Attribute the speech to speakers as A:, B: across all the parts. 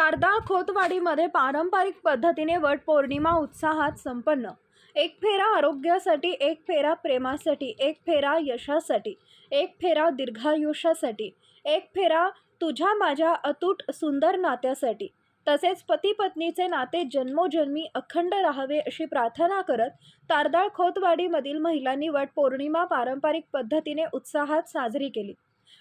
A: तारदाळ खोतवाडीमध्ये पारंपरिक पद्धतीने वट पौर्णिमा उत्साहात संपन्न. एक फेरा आरोग्यासाठी एक फेरा प्रेमासाठी एक फेरा यशासाठी एक फेरा दीर्घायुष्यासाठी एक फेरा तुझ्या माझ्या अतूट सुंदर नात्यासाठी. तसेच पती पत्नीचे नाते जन्मोजन्मी अखंड राहावे अशी प्रार्थना करत तारदाळ खोतवाडीमधील महिलांनी वट पौर्णिमा पारंपरिक पद्धतीने उत्साहात साजरी केली.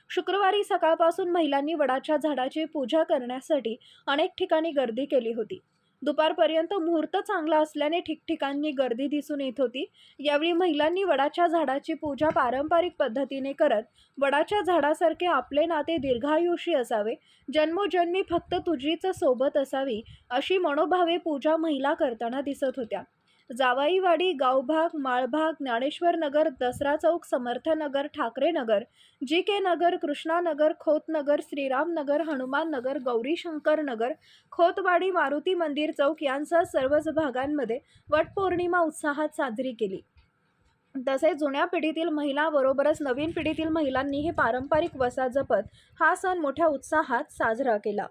A: शुक्रवारी सकाळपासून महिलांनी वडाच्या झाडाची पूजा करण्यासाठी अनेक ठिकाणी गर्दी केली होती. दुपारपर्यंत मुहूर्त चांगला असल्याने ठिकठिकाणी गर्दी दिसून येत होती. यावेळी महिलांनी वडाच्या झाडाची पूजा पारंपरिक पद्धतीने करत वडाच्या झाडासारखे आपले नाते दीर्घायुषी असावे जन्मोजन्मी फक्त तुझीच सोबत असावी अशी मनोभावे पूजा महिला करताना दिसत होत्या. जावाईवाडी गावभाग माळभाग ज्ञानेश्वर नगर दसरा चौक समर्थनगर ठाकरे नगर जी के नगर कृष्णानगर खोतनगर श्रीरामनगर हनुमान नगर गौरीशंकर नगर खोतवाडी मारुती मंदिर चौक यांसह सर्वच भागांमध्ये वटपौर्णिमा उत्साहात साजरी केली. तसेच जुन्या पिढीतील महिलांबरोबरच नवीन पिढीतील महिलांनी हे पारंपरिक वसा जपत हा सण मोठ्या उत्साहात साजरा केला.